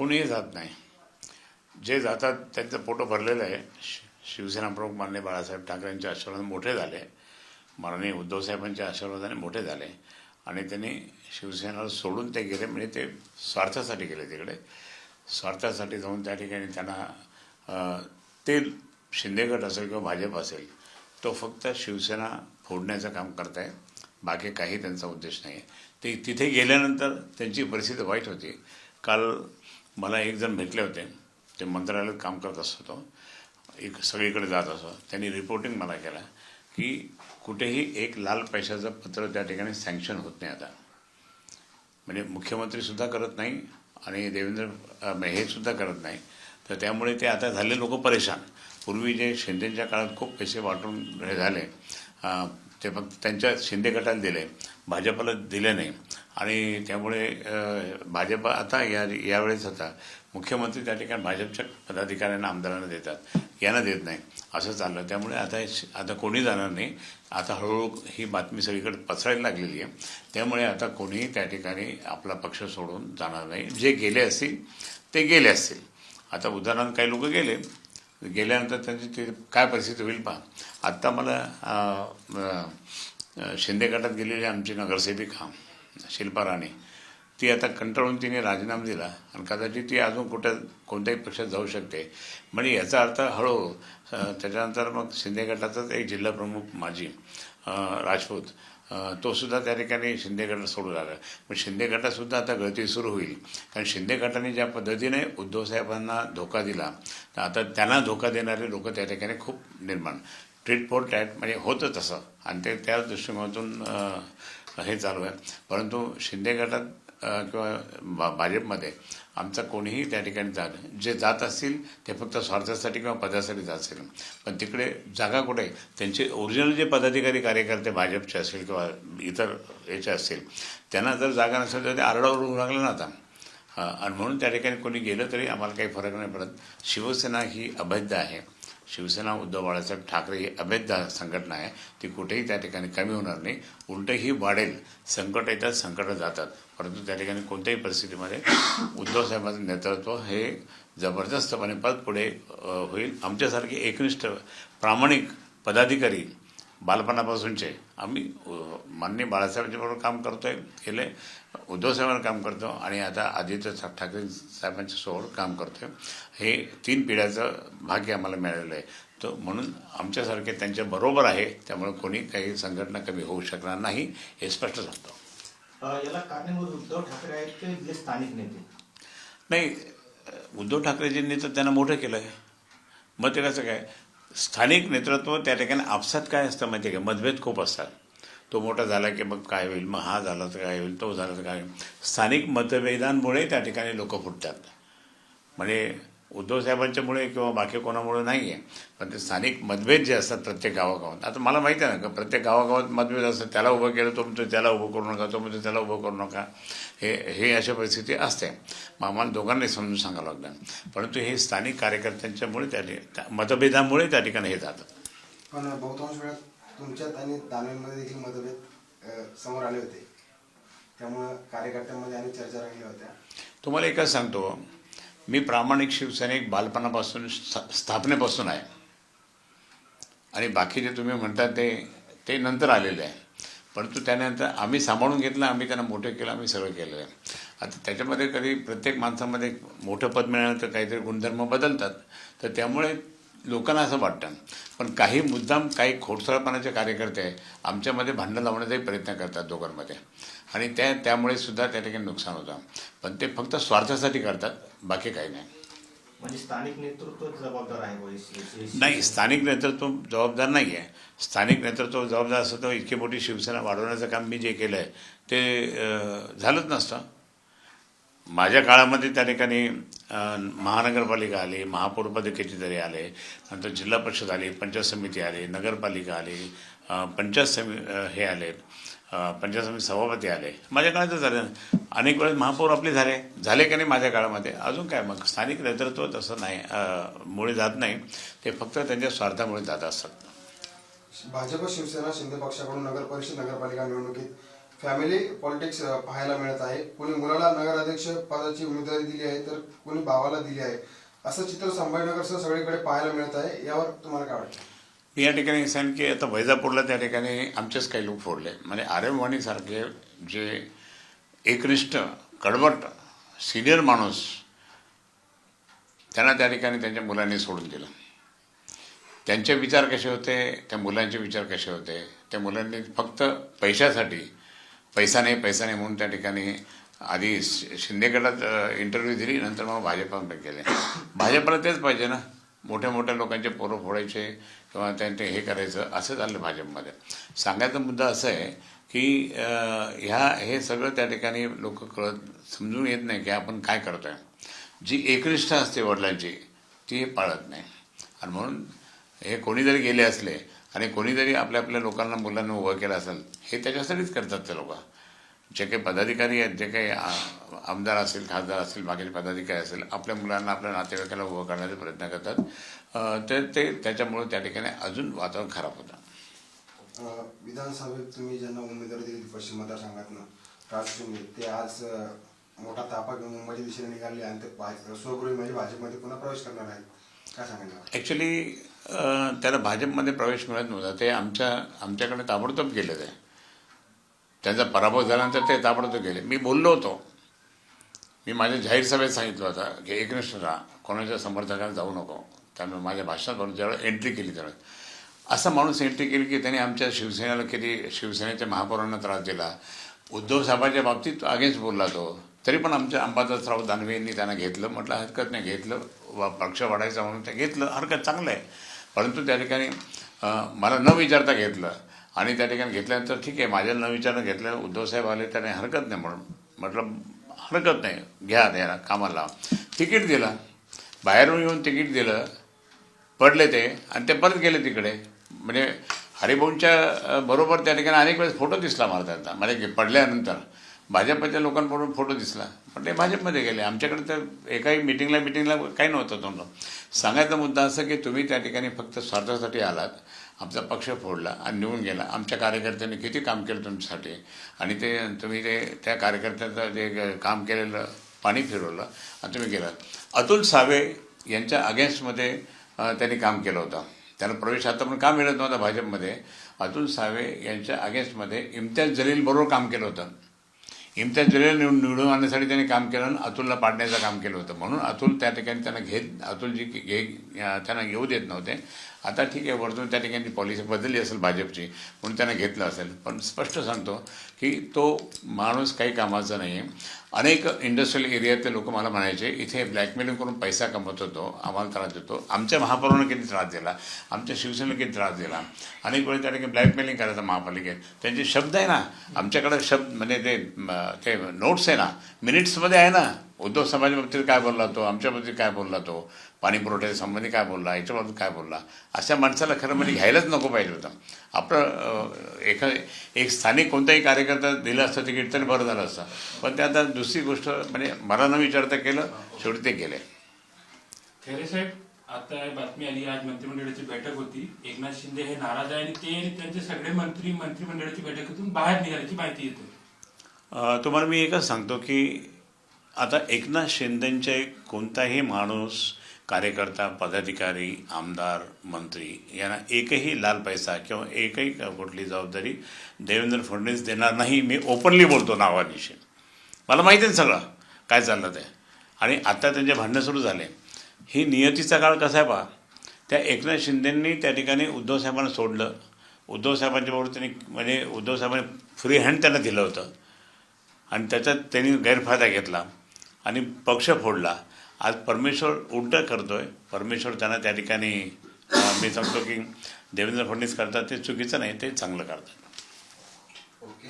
कोणीही जात नाही. जे जातात त्यांचं पोटं भरलेलं आहे. शि- शिवसेना प्रमुख माननीय बाळासाहेब ठाकरेंच्या आशीर्वादाने मोठे झाले. माननीय उद्धवसाहेबांच्या आशीर्वादाने मोठे झाले. आणि त्यांनी शिवसेनेला सोडून ते गेले म्हणजे ते स्वार्थासाठी गेले तिकडे. स्वार्थासाठी जाऊन त्या ठिकाणी त्यांना ते शिंदेगट असेल किंवा भाजप असेल तो फक्त शिवसेना फोडण्याचं काम करत आहे बाकी काही त्यांचा उद्देश नाही ते तिथे गेल्यानंतर त्यांची परिस्थिती वाईट होती. काल मला एक जण भेटले होते. ते मंत्रालयात काम करत असतो. एक सगळीकडे जात असो त्यांनी रिपोर्टिंग मला केला की कुठेही एक लाल पैशाचं पत्र त्या ठिकाणी सँक्शन होत नाही आता. म्हणजे मुख्यमंत्रीसुद्धा करत नाही आणि देवेंद्र अ, हे सुद्धा करत नाही. तर त्यामुळे ते आता झाले लोक परेशान. पूर्वी जे शिंदेच्या काळात खूप पैसे वाटून हे झाले. ते फक्त त्यांच्या शिंदे गटाला दिले. भाजपला दिले नाही. आणि त्यामुळे भाजप आता या यावेळेस आता मुख्यमंत्री त्या ठिकाणी भाजपच्या पदाधिकाऱ्यांना आमदारांना देतात. यांना देत नाही. असं चाललं. त्यामुळे आता आता कोणी जाणार नाही. आता हळूहळू ही बातमी सगळीकडे पसरायला लागलेली आहे. त्यामुळे आता कोणीही त्या ठिकाणी आपला पक्ष सोडून जाणार नाही. जे गेले असतील ते गेले असतील. आता उदाहरणार्थ काही लोक गेले. गेल्यानंतर त्यांची ते काय परिस्थिती होईल पहा. आत्ता मला शिंदे गटात गेलेली आमची नगरसेविका शिल्पा राणे ती आता कंटाळून तिने राजीनामा दिला आणि कदाचित ती अजून कुठं कोणत्याही पक्षात जाऊ शकते. म्हणजे याचा अर्थ हळू त्याच्यानंतर मग शिंदे गटाचाच एक जिल्हा प्रमुख माजी राजपूत तोसुद्धा तो सुद्धा त्या ठिकाणी शिंदे गटात सोडू लागला पण शिंदे गटातसुद्धा आता गळती सुरू होईल. कारण शिंदे गटाने ज्या पद्धतीने उद्धव साहेबांना धोका दिला तर आता त्यांना धोका देणारे लोक त्या ठिकाणी खूप निर्माण. ट्रीट फॉर टॅट म्हणजे होतं तसं. आणि ते त्याच दृष्टिकोनातून हे चालू आहे. परंतु शिंदे गटात किंवा भाजपमध्ये आमचा कोणीही त्या ठिकाणी जात जे जात असतील ते फक्त स्वार्थासाठी किंवा पदासाठी जात असेल पण तिकडे जागा कुठे? त्यांचे ओरिजिनल जे पदाधिकारी कार्यकर्ते भाजपचे असतील किंवा इतर याचे असतील त्यांना जर जागा नसेल तर ते आरडावर होऊ लागलं ना आता. आणि म्हणून त्या ठिकाणी कोणी गेलं तरी आम्हाला काही फरक नाही पडत. शिवसेना ही अभेद्य आहे. शिवसेना उद्धव बाळासाहेब ठाकरे ही अभेद्य संघटना आहे. ती कुठेही त्या ठिकाणी कमी होणार नाही. उलट ही वाढेल. संकट येतात संकटं जातात. परंतु त्या ठिकाणी कोणत्याही परिस्थितीमध्ये उद्धव साहेबांचं नेतृत्व हे जबरदस्तपणे पद पुढे होईल. आमच्यासारखे एकनिष्ठ प्रामाणिक पदाधिकारी बालपणापासूनचे. आम्ही माननीय बाळासाहेबांच्या बरोबर काम करतोय गेले उद्धव साहेबांवर काम करतो आणि आता आदित्य ठाकरे साहेबांच्या सोबत काम करतोय. हे तीन पिढ्याचं भाग्य आम्हाला मिळालेलं आहे. तो म्हणून आमच्यासारखे त्यांच्या बरोबर आहे त्यामुळे कोणी काही संघटना कमी होऊ शकणार नाही हे स्पष्ट सांगतो. याला कारणीभूत उद्धव ठाकरे आहेत ते जे स्थानिक नेते? नाही उद्धव ठाकरेजींनी तर त्यांना मोठं केलं आहे मग ते कसं काय? स्थानिक नेतृत्व त्या ठिकाणी आपसात काय असतं माहिती आहे का? मतभेद खूप असतात. तो मोठा झाला की मग काय होईल? मग हा झाला तर काय होईल? तो झाला तर काय होईल? स्थानिक मतभेदांमुळे त्या ठिकाणी लोक फुटतात. म्हणजे उद्धव साहेबांच्यामुळे किंवा बाकी कोणामुळे नाही आहे पण ते स्थानिक मतभेद जे असतात प्रत्येक गावागावात आता मला माहिती आहे ना का प्रत्येक गावागावात मतभेद असतात. त्याला उभं केलं तो म्हणतो त्याला उभं करू नका तो म्हणतो त्याला उभं करू नका. हे हे अशा परिस्थिती असते. मग आम्हाला दोघांनाही समजून सांगावं लागतं. परंतु हे स्थानिक कार्यकर्त्यांच्यामुळे त्या मतभेदामुळे त्या ठिकाणी हे जातात पण बहुतांश वेळा तुमच्यात आणि दानवेंमध्ये देखील मतभेद समोर आले होते. त्यामुळं कार्यकर्त्यांमध्ये आणि चर्चा राहिल्या होत्या. तुम्हाला एकच सांगतो. मी प्रामाणिक शिवसैनिक बालपणापासून स्था- स्थापनेपासून आहे. आणि बाकी जे तुम्ही म्हणता ते ते नंतर आलेले आहे. परंतु त्यानंतर आम्ही सांभाळून घेतलं आम्ही त्यांना मोठं केलं आम्ही सगळं केलेलं आहे. आता त्याच्यामध्ये कधी प्रत्येक माणसामध्ये मोठं पद मिळाल्यानंतर काहीतरी गुणधर्म बदलतात. तर त्यामुळे लोकांना असं वाटतं. पण काही मुद्दाम काही खोडसाळपणाचे कार्यकर्ते आमच्यामध्ये भांडणं लावण्याचाही प्रयत्न करतात दोघांमध्ये. आणि त्या त्यामुळे सुद्धा त्या ठिकाणी नुकसान होतं. पण ते फक्त स्वार्थासाठी करतात. बाकी काही नाही. म्हणजे स्थानिक नेतृत्व जबाबदार आहे नाही स्थानिक नेतृत्व जबाबदार नाही आहे स्थानिक नेतृत्व जबाबदार असतं तर इतकी मोठी शिवसेना वाढवण्याचं काम मी जे केलं आहे ते झालंच नसतं. माझ्या काळामध्ये त्या ठिकाणी महानगरपालिका आली महापौरपद कितीतरी आले नंतर जिल्हा परिषद आली पंचायत समिती आली नगरपालिका आली पंचायत समि हे आले पंचायत समिती सभापती आले. माझ्या काळात झालं अनेक वेळेस महापौर आपले झाले. झाले का नाही माझ्या काळामध्ये? अजून काय? मग स्थानिक नेतृत्व तसं नाही. मुळे जात नाही. ते फक्त त्यांच्या स्वार्थामुळे जात असतात. भाजप शिवसेना शिंदे पक्षाकडून नगर परिषद नगरपालिका निवडणुकीत फॅमिली पॉलिटिक्स पाहायला मिळत आहे. कोणी मुलाला नगराध्यक्ष पदाची उमेदवारी दिली आहे तर कोणी भावाला दिली आहे. असं चित्र संभाजीनगरसह सगळीकडे पाहायला मिळत आहे. यावर तुम्हाला काय वाटतं? मी या ठिकाणी सांगेन की आता वैजापूरला त्या ठिकाणी आमचेच काही लोक फोडले. म्हणजे आर्यवाणीसारखे जे एकनिष्ठ कडवट सिनियर माणूस त्यांना त्या ठिकाणी त्यांच्या मुलांनी सोडून दिलं. त्यांचे विचार कसे होते? त्या मुलांचे विचार कसे होते? त्या मुलांनी फक्त पैशासाठी पैसा नाही पैसा नाही म्हणून त्या ठिकाणी आधी शि- शिंदे गटात इंटरव्ह्यू दिली नंतर मग भाजपामध्ये गेले भाजपला तेच पाहिजे ना? मोठ्या मोठ्या लोकांचे पोरं फोडायचे किंवा त्यांचे हे करायचं असं झालं भाजपमध्ये. सांगायचा मुद्दा असं आहे की ह्या हे सगळं त्या ठिकाणी लोक कळत समजून येत नाही की आपण काय करतोय. जी एकनिष्ठा असते वडिलांची ती पाळत नाही. आणि म्हणून हे कोणी जरी गेले असले आणि कोणी जरी आपल्या आपल्या लोकांना मुलांना उभं केलं असेल हे त्याच्यासाठीच करतात ते लोक. जे काही पदाधिकारी आहेत जे काही आमदार असेल खासदार असेल बाकीचे पदाधिकारी असेल आपल्या मुलांना आपल्या नातेवाईकाला उभं करण्याचा प्रयत्न करतात. अं, ते ते त्याच्यामुळे त्या ठिकाणी अजून वातावरण खराब होतं. विधानसभेत तुम्ही ज्यांना उमेदवारी दिली पश्चिम मतदारसंघातनं राज शिंदे ते आज मोठा तापा घेऊन मुंबईच्या दिशेने निघाले आणि ते स्वगृही म्हणजे भाजपमध्ये पुन्हा प्रवेश करणार आहेत. काय सांगायला ॲक्च्युली त्याला भाजपमध्ये प्रवेश मिळत नव्हता. ते आमच्या आमच्याकडे ताबडतोब गेले ते त्यांचा पराभव झाल्यानंतर ते ताबडतोब गेले. मी बोललो होतो. मी माझ्या जाहीर सभेत सांगितलं होतं की एकनिष्ठ राहा कोणाच्या समर्थकाला जाऊ नको. त्यामुळे माझ्या भाषणात म्हणून ज्यावेळेस एंट्री केली त्यावेळेस असा माणूस एंट्री केली की त्याने आमच्या शिवसेनेला किती शिवसेनेच्या महापौरांना त्रास दिला. उद्धव साहेबांच्या बाबतीत अगेन्स्ट बोलला तो. तरी पण आमच्या अंबादासराव दानवे यांनी त्यांना घेतलं. म्हटलं हरकत नाही घेतलं. वा पक्ष वाढायचा म्हणून ते घेतलं. हरकत चांगलं आहे. परंतु त्या ठिकाणी मला न विचारता घेतलं. आणि त्या ठिकाणी घेतल्यानंतर ठीक आहे माझ्याला न विचारणं घेतलं उद्धवसाहेब आले त्याने हरकत नाही म्हणून. म्हटलं हरकत नाही घ्या त्याला कामाला. तिकीट दिलं. बाहेरून येऊन तिकीट दिलं. पडले ते आणि ते परत गेले तिकडे. म्हणजे हरिभाऊंच्या बरोबर त्या ठिकाणी अनेक वेळेस फोटो दिसला मला त्यांचा. म्हणजे पडल्यानंतर. भाजपच्या लोकांबरोबर फोटो दिसला. पण ते भाजपमध्ये गेले. आमच्याकडे तर एकाही मिटिंगला मिटिंगला काही नव्हतं तोंड. सांगायचा मुद्दा असं की तुम्ही त्या ठिकाणी फक्त स्वार्थासाठी आलात. आमचा पक्ष फोडला आणि निघून गेला. आमच्या कार्यकर्त्यांनी किती काम केलं तुमच्यासाठी? आणि ते तुम्ही ते त्या कार्यकर्त्यांचं जे काम केलेलं पाणी फिरवलं आणि तुम्ही गेलात. अतुल सावे यांच्या अगेन्स्टमध्ये त्यांनी काम केलं होतं. त्यांना प्रवेश आता पण का मिळत नव्हता भाजपमध्ये? अतुल सावे यांच्या अगेन्स्टमध्ये इम्तियाज जलील बरोबर काम केलं होतं. इम्तियाज जलील निवडून निवडून आणण्यासाठी त्यांनी काम केलं आणि अतुलला पाडण्याचं काम केलं होतं. म्हणून अतुल त्या ठिकाणी त्यांना घेत अतुलजी घे त्यांना येऊ देत नव्हते. आता ठीक आहे वरतून त्या ठिकाणी पॉलिसी बदलली असेल भाजपची म्हणून त्यांना घेतलं असेल. पण स्पष्ट सांगतो की तो माणूस काही कामाचा नाही आहे अनेक इंडस्ट्रियल एरियातले लोक मला म्हणायचे इथे ब्लॅकमेलिंग करून पैसा कमवत होतो आम्हाला त्रास देतो. आमच्या महापौरानं किती त्रास दिला? आमच्या शिवसेनेला किती त्रास दिला? अनेक वेळी त्या ठिकाणी ब्लॅकमेलिंग करायचं महापालिकेत. त्यांचे शब्द आहे ना आमच्याकडे शब्द म्हणजे ते ते नोट्स आहे ना मिनिट्समध्ये आहे ना. उद्धव समाजाच्या बाबतीत काय बोलला तो? आमच्या बाबतीत काय बोलला तो? पाणी पुरवठ्याच्या संबंधी काय बोलला? याच्या बाबतीत काय बोलला? अशा माणसाला खरं म्हणजे घ्यायलाच नको पाहिजे होतं. आपलं एखा एक स्थानिक कोणताही कार्यकर्ता दिलं असतं तिकीट तरी बरं झालं असतं. पण ते आता दुसरी गोष्ट म्हणजे मला न विचारता केलं शेवटी ते गेले. खैरे साहेब आता बातमी आली आज मंत्रिमंडळाची बैठक होती. एकनाथ शिंदे हे नाराज आहे आणि ते आणि त्यांचे सगळे मंत्री मंत्रिमंडळाची बैठकीतून बाहेर निघाल्याची माहिती येते. तुम्हाला मी एकच सांगतो की आता एकनाथ शिंदेंचे कोणताही माणूस कार्यकर्ता पदाधिकारी आमदार मंत्री यांना एकही लाल पैसा किंवा एकही कुठली जबाबदारी देवेंद्र फडणवीस देणार नाही मी ओपनली बोलतो नावानिशी. मला माहिती आहे सगळं. काय चाललं ते? आणि आता त्यांचे भांडणं सुरू झाले. ही नियतीचा काळ कसा आहे पहा? त्या एकनाथ शिंदेंनी त्या ठिकाणी उद्धव साहेबांना सोडलं. उद्धव साहेबांच्या बरोबर त्यांनी म्हणजे उद्धव साहेबांनी फ्री हँड त्यांना दिलं होतं. आणि त्याच्यात त्यांनी गैरफायदा घेतला. आणि पक्ष फोडला. आज परमेश्वर उलटं आहे परमेश्वर त्यांना त्या ठिकाणी मी सांगतो की देवेंद्र फडणवीस करतात ते चुकीचं नाही ते चांगलं करतात. ओके.